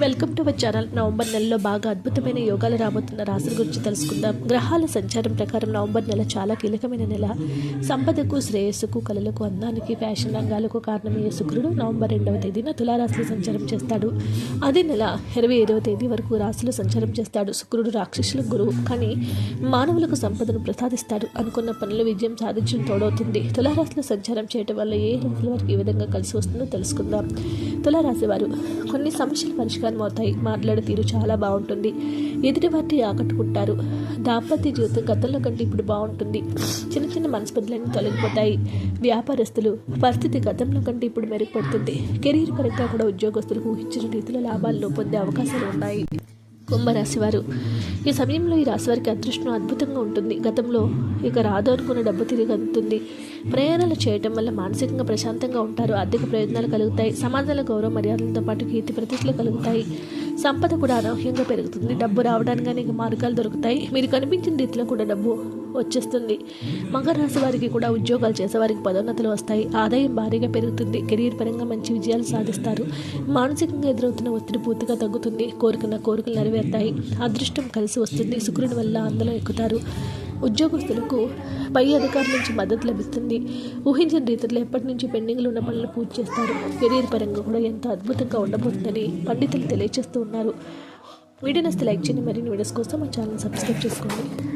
Welcome to our channel. November నెలలో బాగా అద్భుతమైన యోగాలు రాబోతున్న రాశుల గురించి తెలుసుకుందాం. గ్రహాల సంచారం ప్రకారం నవంబర్ నెల చాలా కీలకమైన నెల. సంపదకు శ్రేయస్సుకు కళలకు అందానికి ఫ్యాషన్ రంగాలకు కారణమయ్యే శుక్రుడు నవంబర్ రెండవ తేదీన తులారాశిలో సంచారం చేస్తాడు. అదే నెల ఇరవై ఏడవ తేదీ వరకు రాశిలో సంచారం చేస్తాడు. శుక్రుడు రాక్షసుల గురువు. కానీ మానవులకు సంపదను ప్రసాదిస్తాడు. అనుకున్న పనుల విజయం సాధించడం తోడవుతుంది. తులారాశిలో సంచారం చేయడం వల్ల ఏ రాశుల వారికి ఏ విధంగా కలిసి వస్తుందో తెలుసుకుందాం. తులారాశి వారు కొన్ని సమస్యలు పరిష్కారం అవుతాయి మాట్లాడే తీరు చాలా బాగుంటుంది. ఎదుటి వారిని ఆకట్టుకుంటారు. దాంపత్య జీవితం గతంలో కంటే ఇప్పుడు బాగుంటుంది. చిన్న చిన్న మనస్పర్ధలన్నీ తొలగిపోతాయి. వ్యాపారస్తులు పరిస్థితి గతంలో కంటే ఇప్పుడు మెరుగుపడుతుంది. కెరీర్ పరంగా కూడా ఉద్యోగస్తులకు ఊహించిన రీతిలో లాభాలను పొందే అవకాశాలు ఉన్నాయి. కుంభరాశివారు. ఈ సమయంలో ఈ రాశి వారికి అదృష్టం అద్భుతంగా ఉంటుంది. గతంలో ఇక రాదు అనుకున్న డబ్బు తిరిగి అందుతుంది. ప్రయాణాలు చేయటం వల్ల మానసికంగా ప్రశాంతంగా ఉంటారు. ఆర్థిక ప్రయోజనాలు కలుగుతాయి. సమాజంలో గౌరవ మర్యాదలతో పాటు కీర్తి ప్రతిష్టలు కలుగుతాయి. సంపద కూడా అనూహ్యంగా పెరుగుతుంది. డబ్బు రావడానికి అనేక మార్గాలు దొరుకుతాయి. మీరు కనిపించిన రీతిలో కూడా డబ్బు వచ్చేస్తుంది. మకర రాశి వారికి కూడా ఉద్యోగాలు చేసేవారికి పదోన్నతులు వస్తాయి. ఆదాయం భారీగా పెరుగుతుంది. కెరీర్ పరంగా మంచి విజయాలు సాధిస్తారు. మానసికంగా ఎదురవుతున్న ఒత్తిడి పూర్తిగా తగ్గుతుంది. కోరుకున్న కోరికలు నెరవేరుతాయి. అదృష్టం కలిసి వస్తుంది. శుక్రుని వల్ల అందులో ఎక్కుతారు. ఉద్యోగస్తులకు పై అధికారుల నుంచి మద్దతు లభిస్తుంది. ఊహించిన రీతిలో ఎప్పటి నుంచి పెండింగ్లో ఉన్న పనులు పూర్తి చేస్తారు. కెరీర్ పరంగా కూడా ఎంతో అద్భుతంగా ఉండబోతుందని పండితులు తెలియజేస్తూ ఉన్నారు. వీడియో నస్తే లైక్ చేయండి. మరిన్ని వీడియోస్ కోసం మా ఛానల్ సబ్స్క్రైబ్ చేసుకోండి.